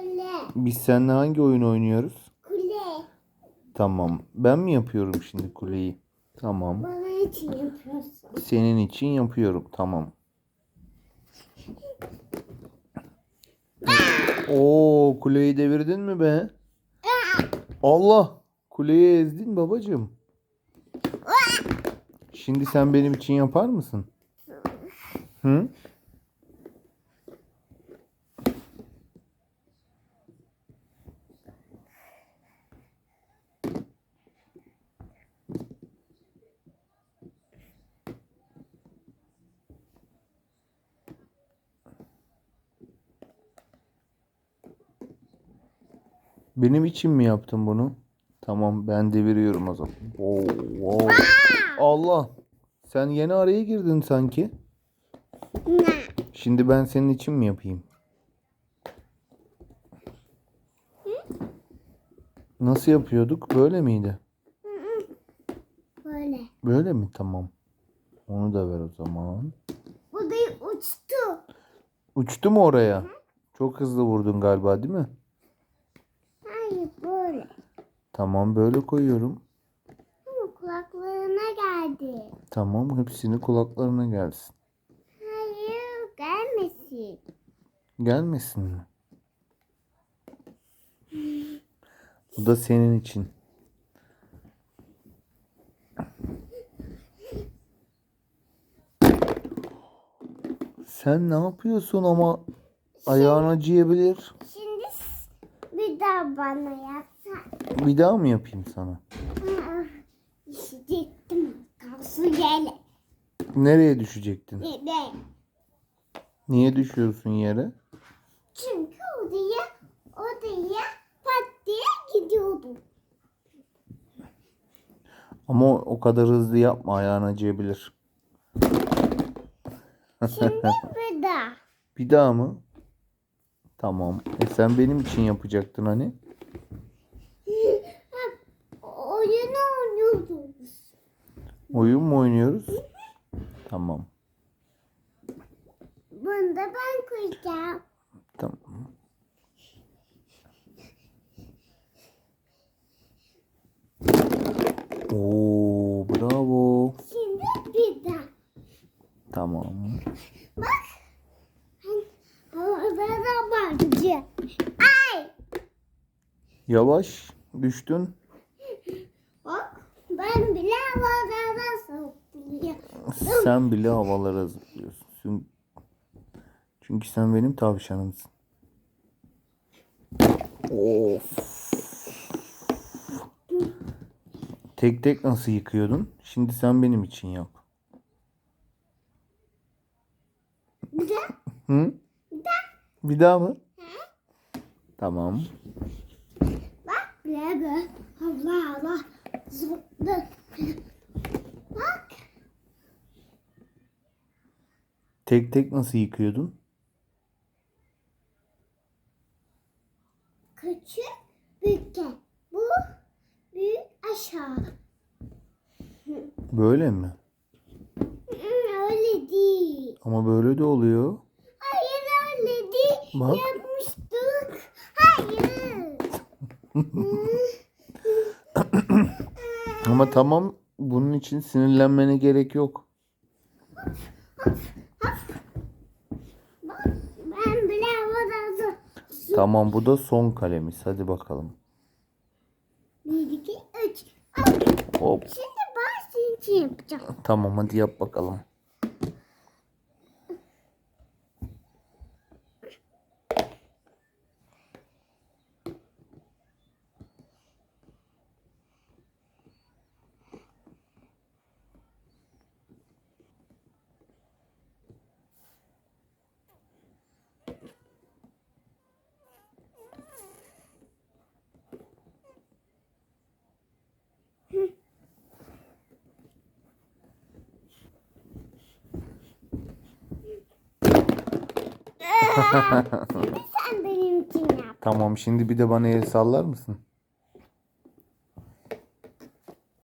Kule. Biz seninle hangi oyun oynuyoruz? Kule. Tamam. Ben mi yapıyorum şimdi kuleyi? Tamam. Bana için yapıyorsun. Senin için yapıyorum. Tamam. Oo, kuleyi devirdin mi be? Allah! Kuleyi ezdin babacığım. Şimdi sen benim için yapar mısın? Hı? Benim için mi yaptın bunu? Tamam ben deviriyorum o zaman. Oo, wow. Allah! Sen yeni araya girdin sanki. Ne? Şimdi ben senin için mi yapayım? Nasıl yapıyorduk? Böyle miydi? Böyle. Böyle mi? Tamam. Onu da ver o zaman. Bu da uçtu. Uçtu mu oraya? Çok hızlı vurdun galiba değil mi? Hayır böyle. Tamam böyle koyuyorum. Kulaklarına geldi. Tamam hepsini kulaklarına gelsin. Hayır gelmesin. Gelmesin mi? Bu da senin için. Sen ne yapıyorsun ama ayağın acıyabilir. Şimdi bir daha bana yapsan. Bir daha mı yapayım sana? İşittim. Kalsın gele. Nereye düşecektin? De. Niye düşüyorsun yere? Çünkü odaya, odaya pat diye gidiyordum. Ama o- o kadar hızlı yapma ayağın acıyabilir. Şimdi bir daha. Bir daha mı? Tamam. E sen benim için yapacaktın hani. Oyun mu oynuyoruz? Tamam. Bunu da ben koyacağım. Tamam. Oo, bravo. Şimdi bir daha. Tamam. Bak. Ay. Yavaş düştün. Bak. Ben bile havada soktum. Sen bile havalara zıplıyorsun. Çünkü- sen benim tavşanımsın. Of. Tek tek nasıl yıkıyordun? Şimdi sen benim için yap. Bir de Hı? Bir daha mı? Tamam. bak bile de hava hava zıpladı. Bak. Tek tek nasıl yıkıyordun? Küçük büyük. Bu büyük aşağı. Böyle mi? Hı, Öyle değil. Ama böyle de oluyor. Hayır öyle değil. Bak. Yapmıştık. Hayır. Ama tamam bunun için sinirlenmene gerek yok. Ben bile havada. Tamam bu da son kalemiz. Hadi bakalım. Bir, iki, üç. Al. Hop. Şimdi ben için yapacağım. Tamam hadi yap bakalım. Şimdi sen benim için yap. Tamam şimdi bir de bana el sallar mısın?